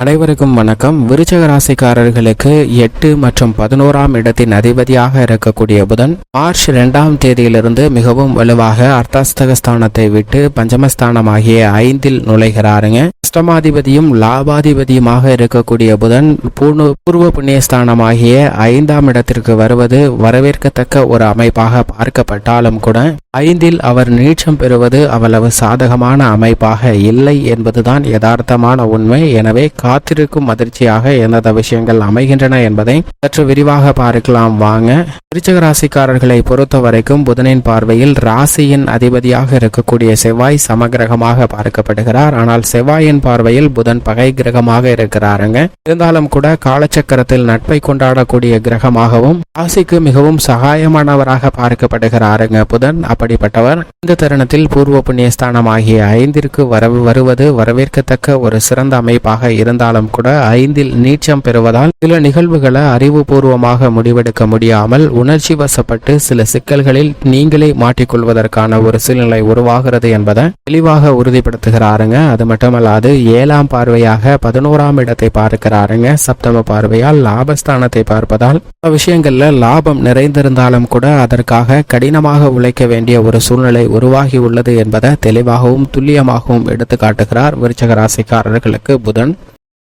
அனைவருக்கும் வணக்கம். விருச்சக ராசிக்காரர்களுக்கு எட்டு மற்றும் பதினோராம் இடத்தின் அதிபதியாக இருக்கக்கூடிய புதன் மார்ச் இரண்டாம் தேதியிலிருந்து மிகவும் வலுவாக அர்த்தாஸ்தகஸ்தானத்தை விட்டு பஞ்சமஸ்தானமாகிய ஐந்தில் நுழைகிறாருங்க. அஷ்டமாதிபதியும் லாபாதிபதியுமாக இருக்கக்கூடிய புதன் பூர்ண பூர்வ புண்ணியஸ்தானமாகிய ஐந்தாம் இடத்திற்கு வருவது வரவேற்கத்தக்க ஒரு அமைப்பாக பார்க்கப்பட்டாலும் கூட ஐந்தில் அவர் நீட்சம் பெறுவது அவ்வளவு சாதகமான அமைப்பாக இல்லை என்பதுதான் யதார்த்தமான உண்மை. எனவே காத்திருக்கும் அதிர்ச்சியாக எந்தெந்த விஷயங்கள் அமைகின்றன என்பதை சற்று விரிவாக பார்க்கலாம். வாங்க. விருச்சக ராசிக்காரர்களை பொறுத்த வரைக்கும் புதனின் பார்வையில் ராசியின் அதிபதியாக இருக்கக்கூடிய செவ்வாய் சமகிரகமாக பார்க்கப்படுகிறார். ஆனால் செவ்வாயின் பார்வையில் புதன் பகை கிரகமாக இருக்கிறாருங்க. இருந்தாலும் கூட காலச்சக்கரத்தில் நட்பை கொண்டாடக்கூடிய கிரகமாகவும் ராசிக்கு மிகவும் சகாயமானவராக பார்க்கப்படுகிறாருங்க புதன். அப்படிப்பட்டவர் இந்த தருணத்தில் பூர்வ புண்ணியஸ்தானம் ஆகிய ஐந்திற்கு வர வருவது வரவேற்கத்தக்க ஒரு சிறந்த அமைப்பாக இருந்தாலும் கூட ஐந்தில் நீச்சம் பெறுவதால் சில நிகழ்வுகளை அறிவுபூர்வமாக முடிவெடுக்க முடியாமல் உணர்ச்சி வசப்பட்டு சில சிக்கல்களில் நீங்களே மாட்டிக்கொள்வதற்கான ஒரு சூழ்நிலை உருவாகிறது என்பதை தெளிவாக உறுதிப்படுத்துகிறாருங்க. அது மட்டுமல்லாது ஏழாம் பார்வையாக பதினோராம் இடத்தை பார்க்கிறாருங்க. சப்தம பார்வையால் லாபஸ்தானத்தை பார்ப்பதால் விஷயங்கள்ல லாபம் நிறைந்திருந்தாலும் கூட அதற்காக கடினமாக உழைக்க வேண்டிய ஒரு சூழ்நிலை உருவாகி உள்ளது என்பதை தெளிவாகவும் துல்லியமாகவும் எடுத்து காட்டுகிறார் விருச்சக ராசிக்காரர்களுக்கு புதன்.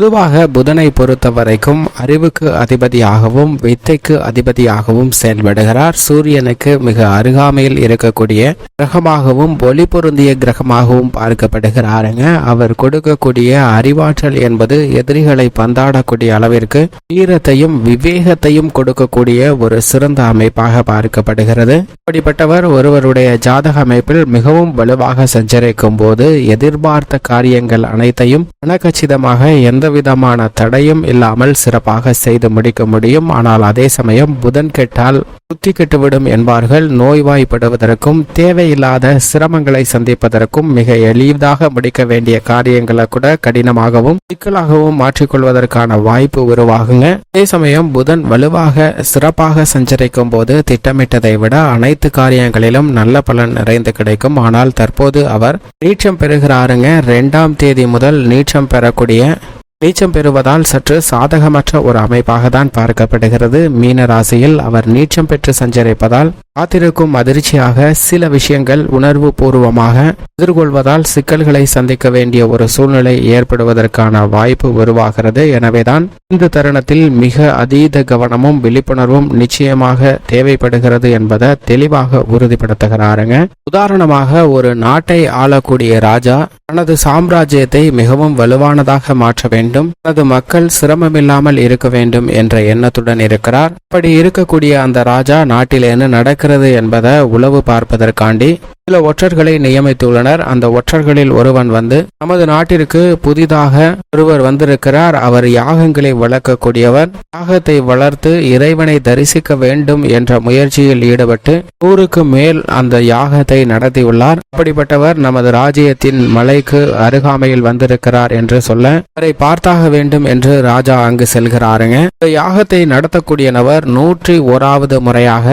பொதுவாக புதனை பொறுத்த வரைக்கும் அறிவுக்கு அதிபதியாகவும் வித்தைக்கு அதிபதியாகவும் செயல்படுகிறார். சூரியனுக்கு மிக அருகாமையில் இருக்கக்கூடிய கிரகமாகவும் ஒளி பொருந்திய கிரகமாகவும் பார்க்கப்படுகிறாருங்க. அவர் கொடுக்கக்கூடிய அறிவாற்றல் என்பது எதிரிகளை பந்தாடக்கூடிய அளவிற்கு வீரத்தையும் விவேகத்தையும் கொடுக்கக்கூடிய ஒரு சிறந்த அமைப்பாக பார்க்கப்படுகிறது. அப்படிப்பட்டவர் ஒருவருடைய ஜாதக அமைப்பில் மிகவும் வலுவாக சஞ்சரிக்கும் போது எதிர்பார்த்த காரியங்கள் அனைத்தையும் கனகச்சிதமாக எந்த விதமான தடையும் இல்லாமல் சிறப்பாக செய்து முடிக்க முடியும். ஆனால் அதே சமயம் புதன் கெட்டால் புத்தி கெட்டுவிடும் என்பார்கள். நோய்வாய்ப்படுவதற்கும் தேவையில்லாத சிரமங்களை சந்திப்பதற்கும் மிக எளிதாக முடிக்க வேண்டிய காரியங்களை கூட கடினமாகவும் சிக்கலாகவும் மாற்றிக்கொள்வதற்கான வாய்ப்பு உருவாகுங்க. அதே சமயம் புதன் வலுவாக சிறப்பாக சஞ்சரிக்கும் போது திட்டமிட்டதை விட அனைத்து காரியங்களிலும் நல்ல பலன் நிறைந்து கிடைக்கும். ஆனால் தற்போது அவர் நீச்சம் பெறுகிறாருங்க. இரண்டாம் தேதி முதல் நீச்சம் பெறக்கூடிய நீச்சம் பெறுவதால் சற்று சாதகமற்ற ஒரு அமைப்பாக தான் பார்க்கப்படுகிறது. மீன ராசியில் அவர் நீச்சம் பெற்று சஞ்சரிப்பதால் காத்திருக்கும் அதிர்ச்சியாக சில விஷயங்கள் உணர்வு பூர்வமாக எதிர்கொள்வதால் சிக்கல்களை சந்திக்க வேண்டிய ஒரு சூழ்நிலை ஏற்படுவதற்கான வாய்ப்பு உருவாகிறது. எனவேதான் இந்த தருணத்தில் மிக அதீத கவனமும் விழிப்புணர்வும் நிச்சயமாக தேவைப்படுகிறது என்பதை தெளிவாக உறுதிப்படுத்துகிறாருங்க. உதாரணமாக ஒரு நாட்டை ஆளக்கூடிய ராஜா தனது சாம்ராஜ்யத்தை மிகவும் வலுவானதாக மாற்ற வேண்டும். தனது மக்கள் சிரமமில்லாமல் இருக்க வேண்டும் என்ற எண்ணத்துடன் இருக்கிறார். அப்படி இருக்கக்கூடிய அந்த ராஜா நாட்டில் என்ன நடக்கிறது என்பதை உளவு பார்ப்பதற்காண்டி சில ஒற்றர்களை நியமித்துள்ளனர். அந்த ஒற்றர்களில் ஒருவன் வந்து நமது நாட்டிற்கு புதிதாக ஒருவர் வந்திருக்கிறார். அவர் யாகங்களை வளர்க்கக்கூடியவர். யாகத்தை வளர்த்து இறைவனை தரிசிக்க வேண்டும் என்ற முயற்சியில் ஈடுபட்டு நூறுக்கு மேல் அந்த யாகத்தை நடத்தியுள்ளார். அப்படிப்பட்டவர் நமது ராஜ்யத்தின் மலைக்கு அருகாமையில் வந்திருக்கிறார் என்று சொல்ல அவரை பார்த்தாக வேண்டும் என்று ராஜா அங்கு செல்கிறாருங்க. இந்த யாகத்தை நடத்தக்கூடிய நபர் நூற்றி ஓராவது முறையாக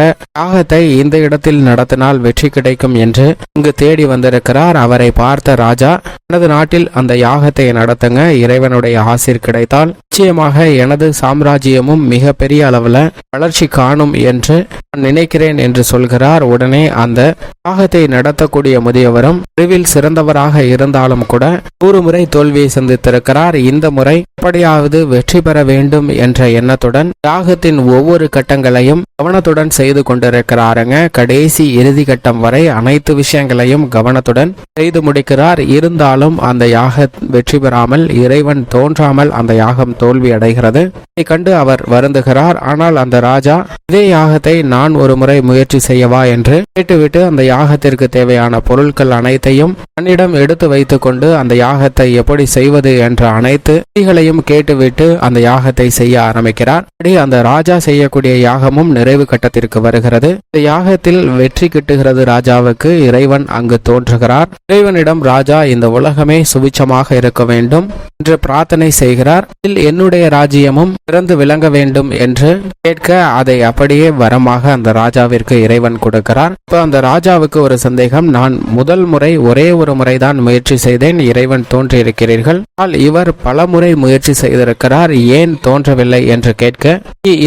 யாகத்தை இந்த இடத்தில் நடத்தினால் வெற்றி கிடைக்கும் என்று இங்கு தேடி வந்திருக்கிறார். அவரை பார்த்த ராஜா எனது நாட்டில் அந்த யாகத்தை நடத்துங்க. இறைவனுடைய ஆசிர் கிடைத்தால் நிச்சயமாக எனது சாம்ராஜ்யமும் மிக பெரிய அளவுல வளர்ச்சி காணும் என்று நான் நினைக்கிறேன் என்று சொல்கிறார். உடனே அந்த யாகத்தை நடத்தக்கூடிய முதியவரும் அறிவில் சிறந்தவராக இருந்தாலும் கூட ஒரு முறை தோல்வியை சந்தித்திருக்கிறார். இந்த முறை எப்படியாவது வெற்றி பெற வேண்டும் என்ற எண்ணத்துடன் யாகத்தின் ஒவ்வொரு கட்டங்களையும் கவனத்துடன் செய்து கொண்டிருக்கிறாருங்க. கடைசி இறுதி கட்டம் வரை அனைத்து விஷயங்களையும் கவனத்துடன் செய்து முடிக்கிறார். இருந்தாலும் அந்த யாக வெற்றி பெறாமல் இறைவன் தோன்றாமல் அந்த யாகம் தோல்வி அடைகிறது. இதை கண்டு அவர் வருந்துகிறார். ஆனால் அந்த ராஜா இதே யாகத்தை நான் ஒரு முறை முயற்சி செய்யவா? என்று கேட்டுவிட்டு அந்த யாகத்திற்கு தேவையான பொருட்கள் அனைத்தையும் தன்னிடம் எடுத்து வைத்துக் கொண்டு அந்த யாகத்தை எப்படி செய்வது என்ற அனைத்து விதிகளையும் கேட்டுவிட்டு அந்த யாகத்தை செய்ய ஆரம்பிக்கிறார். அப்படி அந்த ராஜா செய்யக்கூடிய யாகமும் நிறைவு கட்டத்திற்கு வருகிறது. இந்த யாகத்தில் வெற்றி கிட்டுகிறது ராஜாவுக்கு. இறைவன் அங்கு தோன்றுகிறார். இறைவனிடம் ராஜா இந்த உலகமே சுபிச்சமாக இருக்க வேண்டும் என்று பிரார்த்தனை செய்கிறார். இதில் என்னுடைய ராஜ்யமும் சிறந்து விளங்க வேண்டும் என்று கேட்க அதை அப்படியே வரமாக அந்த ராஜாவிற்கு இறைவன் கொடுக்கிறார். இப்ப அந்த ராஜாவுக்கு ஒரு சந்தேகம் நான் முதல் முறை ஒரே ஒரு முறைதான் முயற்சி செய்தேன் இறைவன் தோன்றியிருக்கிறீர்கள். ஆனால் இவர் பல முறை முயற்சி செய்திருக்கிறார் ஏன் தோன்றவில்லை என்று கேட்க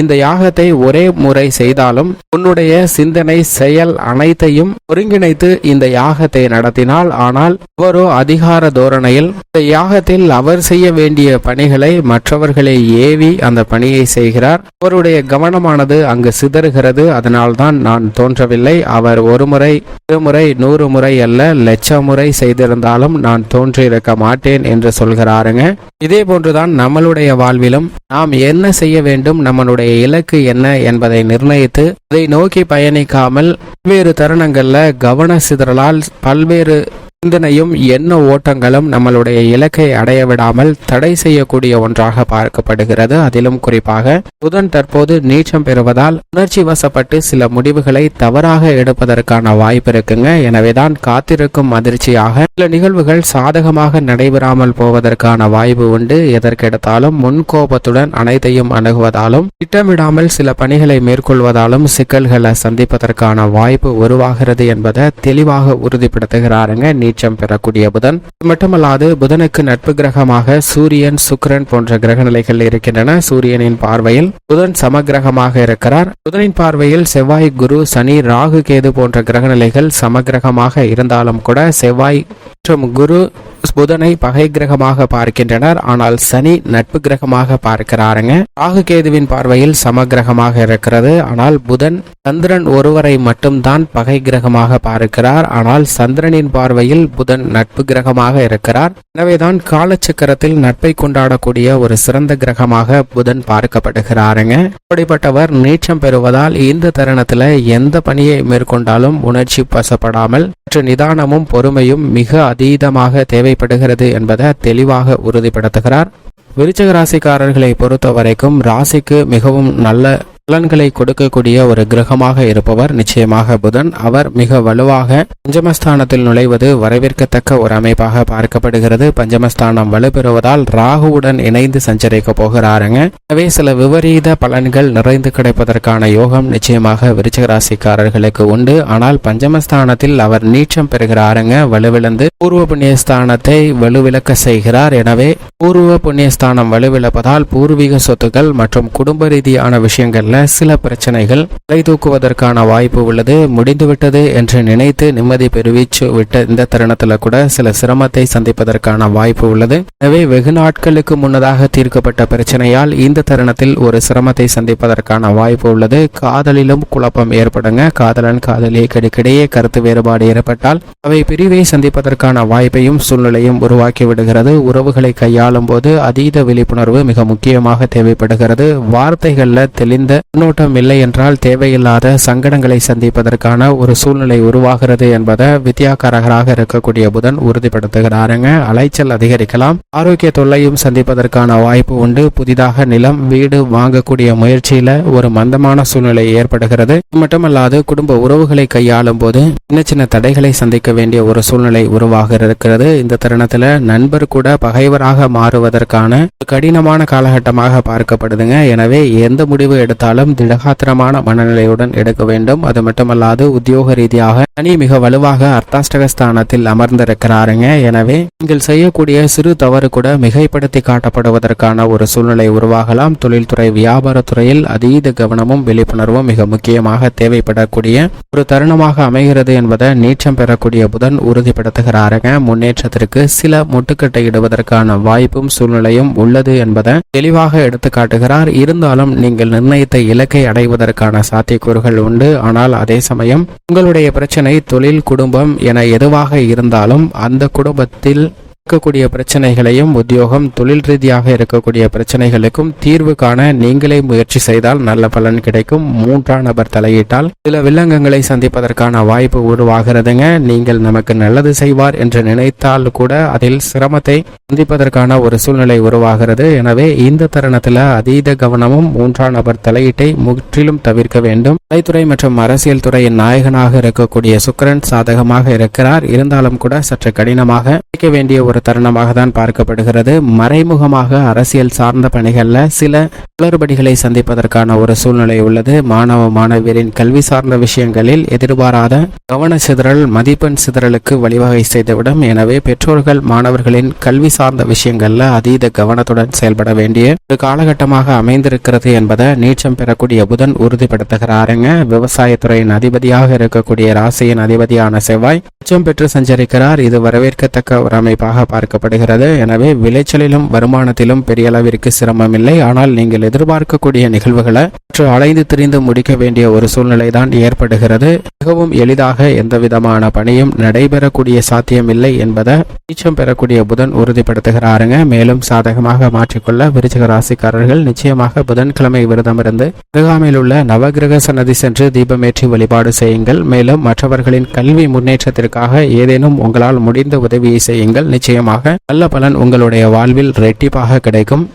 இந்த யாகத்தை ஒரே முறை செய்தாலும் உன்னுடைய சிந்தனை செயல் அனைத்தையும் ஒருங்கிணைத்து இந்த யாகத்தை நடத்தினால் ஆனால் அவரோ அதிகார தோரணையில் இந்த யாகத்தில் அவர் செய்ய வேண்டிய பணிகளை மற்றவர்களை ஏவி அந்த பணியை செய்கிறார். அவருடைய கவனமானது அங்கு சிதறுகிறது. அதனால்தான் நான் தோன்றவில்லை. அவர் ஒருமுறை இருமுறை நூறு முறை அல்ல லட்சம் முறை செய்திருந்தாலும் நான் தோன்றியிருக்க மாட்டேன் என்று சொல்கிறாருங்க. இதே போன்றுதான் நம்மளுடைய வாழ்விலும் நாம் என்ன செய்ய வேண்டும் நம்மளுடைய இலக்கு என்ன என்பதை நிர்ணயித்து அதை நோக்கி பயணிக்காமல் பல்வேறு தருணங்கள்ல கவன சிதறலால் பல்வேறு சிந்தனையும் எண்ண ஓட்டங்களும் நம்மளுடைய இலக்கை அடைய விடாமல் தடை செய்யக்கூடிய ஒன்றாக பார்க்கப்படுகிறது. அதிலும் குறிப்பாக புதன் தற்போது நீச்சம் பெறுவதால் உணர்ச்சி வசப்பட்டு சில முடிவுகளை தவறாக எடுப்பதற்கான வாய்ப்பு இருக்குங்க. எனவேதான் காத்திருக்கும் அதிர்ச்சியாக சில நிகழ்வுகள் சாதகமாக நடைபெறாமல் போவதற்கான வாய்ப்பு உண்டு. எதற்கெடுத்தாலும் முன்கோபத்துடன் அனைத்தையும் அணுகுவதாலும் திட்டமிடாமல் சில பணிகளை மேற்கொள்வதாலும் சிக்கல்களை சந்திப்பதற்கான வாய்ப்பு உருவாகிறது என்பதை தெளிவாக உறுதிப்படுத்துகிறாருங்க. உச்சம் பெறக்கூடிய புதன். மட்டுமல்லாது புதனுக்கு நட்பு கிரகமாக சூரியன் சுக்கிரன் போன்ற கிரக நிலைகள் இருக்கின்றன. சூரியனின் பார்வையில் புதன் சமகிரகமாக இருக்கிறார். புதனின் பார்வையில் செவ்வாய் குரு சனி ராகு கேது போன்ற கிரக நிலைகள் சமகிரகமாக இருந்தாலும் கூட செவ்வாய் மற்றும் குரு புதனை பகை கிரகமாக பார்க்கின்றனர். ஆனால் சனி நட்பு கிரகமாக பார்க்கிறாருங்க. ராகு கேதுவின் பார்வையில் சமகிரகமாக இருக்கிறது. ஆனால் புதன் சந்திரன் ஒருவரை மட்டும்தான் பகை கிரகமாக பார்க்கிறார். ஆனால் சந்திரனின் பார்வையில் புதன் நட்பு கிரகமாக இருக்கிறார். எனவேதான் காலச்சக்கரத்தில் நட்பை கொண்டாடக்கூடிய ஒரு சிறந்த கிரகமாக புதன் பார்க்கப்படுகிறாருங்க. அப்படிப்பட்டவர் நீச்சம் பெறுவதால் இந்த தருணத்துல எந்த பணியை மேற்கொண்டாலும் உணர்ச்சி வசப்படாமல் சற்று நிதானமும் பொறுமையும் மிக அதீதமாக தேவைப்படுகிறது என்பதை தெளிவாக உறுதிப்படுத்துகிறார். விருச்சக ராசிக்காரர்களை பொறுத்த வரைக்கும் ராசிக்கு மிகவும் நல்ல பலன்களை கொடுக்கக்கூடிய ஒரு கிரகமாக இருப்பவர் நிச்சயமாக புதன். அவர் மிக வலுவாக பஞ்சமஸ்தானத்தில் நுழைவது வரவேற்கத்தக்க ஒரு அமைப்பாக பார்க்கப்படுகிறது. பஞ்சமஸ்தானம் வலுப்பெறுவதால் ராகுவுடன் இணைந்து சஞ்சரிக்க போகிறாருங்க. எனவே சில விபரீத பலன்கள் நிறைந்து கிடைப்பதற்கான யோகம் நிச்சயமாக விருச்சகராசிக்காரர்களுக்கு உண்டு. ஆனால் பஞ்சமஸ்தானத்தில் அவர் நீச்சம் பெறுகிறாருங்க. வலுவிழந்து பூர்வ புண்ணியஸ்தானத்தை வலுவிழக்க செய்கிறார். எனவே பூர்வ புண்ணியஸ்தானம் வலுவிழப்பதால் பூர்வீக சொத்துக்கள் மற்றும் குடும்ப ரீதியான விஷயங்கள்ல சில பிரச்சனைகள் தலை தூக்குவதற்கான வாய்ப்பு உள்ளது முடிந்துவிட்டது என்று நினைத்து நிம்மதி பெருவிச்சு விட்ட இந்த தருணத்துல கூட சில சிரமத்தை சந்திப்பதற்கான வாய்ப்பு உள்ளது. எனவே வெகு நாட்களுக்கு முன்னதாக தீர்க்கப்பட்ட பிரச்சனையால் இந்த தருணத்தில் ஒரு சிரமத்தை சந்திப்பதற்கான வாய்ப்பு உள்ளது. காதலிலும் குழப்பம் ஏற்படுங்க. காதலன் காதலி கிடைக்கிடையே கருத்து வேறுபாடு ஏற்பட்டால் அவை பிரிவை சந்திப்பதற்கான வாய்ப்பையும் சூழ்நிலையும் உருவாக்கி விடுகிறது உறவுகளை கையாளும் போது அதீத விழிப்புணர்வு மிக முக்கியமாக தேவைப்படுகிறது. வார்த்தைகள்ல தெளிந்த முன்னோட்டம் இல்லை என்றால் தேவையில்லாத சங்கடங்களை சந்திப்பதற்கான ஒரு சூழ்நிலை உருவாகிறது என்பதை வித்யாகாரகராக இருக்கக்கூடிய புதன் உறுதிப்படுத்துகிறாருங்க. அலைச்சல் அதிகரிக்கலாம். ஆரோக்கிய தொல்லையும் சந்திப்பதற்கான வாய்ப்பு உண்டு. புதிதாக நிலம் வீடு வாங்கக்கூடிய முயற்சியில ஒரு மந்தமான சூழ்நிலை ஏற்படுகிறது. இது மட்டுமல்லாது குடும்ப உறவுகளை கையாளும் போது சின்ன சின்ன தடைகளை சந்திக்க வேண்டிய ஒரு சூழ்நிலை உருவாக இருக்கிறது இந்த தருணத்துல நண்பர் கூட பகைவராக மாறுவதற்கான கடினமான காலகட்டமாக பார்க்கப்படுதுங்க. எனவே எந்த முடிவு எடுத்தாலும் திடகாத்திரமான மனநிலையுடன் எடுக்க வேண்டும். அது மட்டுமல்லாது உத்தியோக ரீதியாக சனி மிக வலுவாக அர்த்தாஷ்டகஸ்தானத்தில் அமர்ந்திருக்கிறாருங்க. எனவே நீங்கள் செய்யக்கூடிய சிறு தவறு கூட மிகைப்படுத்தி காட்டப்படுவதற்கான ஒரு சூழ்நிலை உருவாகலாம். தொழில்துறை வியாபாரத்துறையில் அதீத கவனமும் விழிப்புணர்வும் மிக முக்கியமாக தேவைப்படக்கூடிய ஒரு தருணமாக அமைகிறது என்பதை நீச்சம் பெறக்கூடிய புதன் உறுதிப்படுத்துகிறார். உறுதிப்படுத்துகிறாருங்க முன்னேற்றத்திற்கு சில முட்டுக்கட்டை இடுவதற்கான வாய்ப்பும் சூழ்நிலையும் உள்ளது என்பதை தெளிவாக எடுத்து காட்டுகிறார். இருந்தாலும் நீங்கள் நிர்ணயித்த இலக்கை அடைவதற்கான சாத்தியக்கூறுகள் உண்டு. ஆனால் அதே சமயம் உங்களுடைய பிரச்சனை தொழில் குடும்பம் என எதுவாக இருந்தாலும் அந்த குடும்பத்தில் இருக்கக்கூடிய பிரச்சனைகளையும் உத்தியோகம் தொழில் ரீதியாக இருக்கக்கூடிய பிரச்சனைகளுக்கும் தீர்வு காண நீங்களே முயற்சி செய்தால் நல்ல பலன் கிடைக்கும். மூன்றாம் நபர் தலையிட்டால் சில வில்லங்கங்களை சந்திப்பதற்கான வாய்ப்பு உருவாகிறதுங்க. நீங்கள் நமக்கு நல்லது செய்வார் என்று நினைத்தால் கூட அதில் சிரமத்தை சந்திப்பதற்கான ஒரு சூழ்நிலை உருவாகிறது. எனவே இந்த தருணத்தில் அதீத கவனமும் மூன்றாம் நபர் தலையீட்டை முற்றிலும் தவிர்க்க வேண்டும். கலைத்துறை மற்றும் அரசியல் துறையின் நாயகனாக இருக்கக்கூடிய சுக்கிரன் சாதகமாக இருக்கிறார். இருந்தாலும் கூட சற்று கடினமாக வேண்டிய ஒரு தருணமாக தான் பார்க்கப்படுகிறது. மறைமுகமாக அரசியல் சார்ந்த பணிகளில் சில குளறுபடிகளை சந்திப்பதற்கான ஒரு சூழ்நிலை உள்ளது. மாணவ மாணவியரின் கல்வி சார்ந்த விஷயங்களில் எதிர்பாராத கவன சிதறல் மதிப்பெண் சிதறலுக்கு வழிவகை செய்துவிடும். எனவே பெற்றோர்கள் மாணவர்களின் கல்வி சார்ந்த விஷயங்கள்ல அதீத கவனத்துடன் செயல்பட வேண்டிய ஒரு காலகட்டமாக அமைந்திருக்கிறது என்பதை நீச்சம் பெறக்கூடிய புதன் உறுதிப்படுத்துகிறாருங்க. விவசாயத்துறையின் அதிபதியாக இருக்கக்கூடிய ராசியின் அதிபதியான செவ்வாய் உச்சம் பெற்று சஞ்சரிக்கிறார். இது வரவேற்கத்தக்க ஒரு அமைப்பாக பார்க்கப்படுகிறது. எனவே விளைச்சலிலும் வருமானத்திலும் பெரிய அளவிற்கு சிரமம் இல்லை. ஆனால் நீங்கள் எதிர்பார்க்கக்கூடிய நிகழ்வுகளை சற்று அலைந்து திரிந்து முடிக்க வேண்டிய ஒரு சூழ்நிலை தான் ஏற்படுகிறது. மிகவும் எளிதாக எந்த விதமான பணியும் நடைபெறக்கூடிய சாத்தியமில்லை என்பதை நீச்சம் பெறக்கூடிய புதன் உறுதிப்படுத்துகிறாருங்க. மேலும் சாதகமாக மாற்றிக்கொள்ள விருச்சிக ராசிக்காரர்கள் நிச்சயமாக புதன்கிழமை விரதமிருந்து அருகாமையில் உள்ள நவகிரக சன்னதி சென்று தீபமேற்றி வழிபாடு செய்யுங்கள். மேலும் மற்றவர்களின் கல்வி முன்னேற்றத்திற்காக ஏதேனும் உங்களால் முடிந்த உதவியை செய்யுங்கள். நிச்சயமாக நல்ல பலன் உங்களுடைய வாழ்வில் ரெட்டிப்பாக கிடைக்கும்.